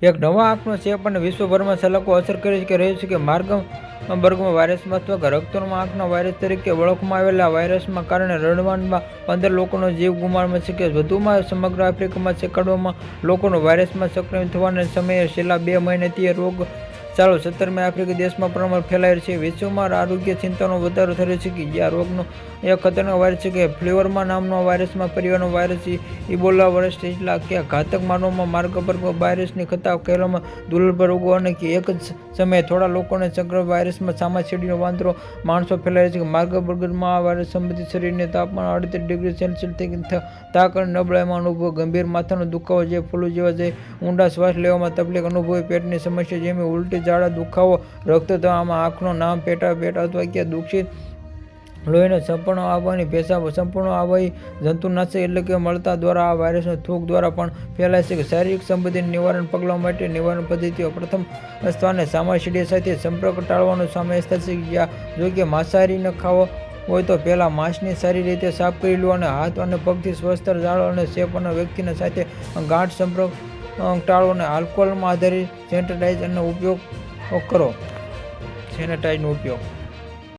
એક નવા આંકનો ચેપ અને વિશ્વભરમાં સલાકો અસર કરી કે રહ્યું છે કે માર્ગ વર્ગમાં વાયરસમાં અથવા કે રક્તમાં આંખના વાયરસ તરીકે ઓળખવામાં આવેલા વાયરસમાં કારણે રણવાનમાં પંદર લોકોનો જીવ ગુમાવવામાં કે વધુમાં સમગ્ર આફ્રિકામાં સેંકડોમાં લોકોનો વાયરસમાં સંક્રમિત થવાના સમયે છેલ્લા બે મહિનાથી રોગ ચાલો, સત્તરમી આફ્રિકી દેશમાં પ્રમાણ ફેલાયેલ છે. વિશ્વમાં આરોગ્ય ચિંતાનો વધારો થયો છે કે આ રોગનો એક ખતરનાક વાયરસ છે કે ફ્લેવરમાં નામનો વાયરસમાં પરિવારનો વાયરસ ઇબોલા વાયરસ ટેસ્લા કે ઘાતક માનવમાં માર્ગ પર વાયરસની ખતા કહેવામાં દુર્લભ રોગો અને કે એક જ સમયે થોડા લોકોને સંક્રમિત વાયરસમાં સામા શેરડીનો વાંદરો માણસો ફેલાય છે. માર્ગ બર્ગરમાં આ વાયરસ સંબંધિત શરીરને તાપમાન અડત્રીસ ડિગ્રી સેલ્સિયસ તાક અને નબળાઈમાં અનુભવ, ગંભીર માથાનો દુખાવો જે ફૂલું જેવા જે ઊંડા શ્વાસ લેવામાં તકલીફ અનુભવી, પેટની સમસ્યા જેમ ઉલટી ઝાડા દુખાવો રક્તતામાં આંખનો નામ પેટા પેટ અથવા કે દુઃખિત લોહીનો સંપૂર્ણ આવવાની પેશાબ, સંપૂર્ણ આવવાય જંતુનાશક એટલે કે મળતા દ્વારા આ વાયરસનો થૂક દ્વારા પણ ફેલાય છે. શારીરિક સંબંધિત નિવારણ પગલાં માટે નિવારણ પદ્ધતિઓ. પ્રથમ સ્થાને સામાશીડી સાથે સંપર્ક ટાળવાનો સમાવેશ થશે જો કે માંસાહારી ન ખાવો હોય તો પહેલાં માંસને સારી રીતે સાફ કરી લો અને હાથ અને પગથી સ્વસ્થ જાળો અને સેપ અને વ્યક્તિના સાથે ગાંઠ સંપર્ક ટાળો અને આલ્કોહોલમાં આધારિત સેનિટાઈઝરનો ઉપયોગ કરો. સેનિટાઈઝનો ઉપયોગ.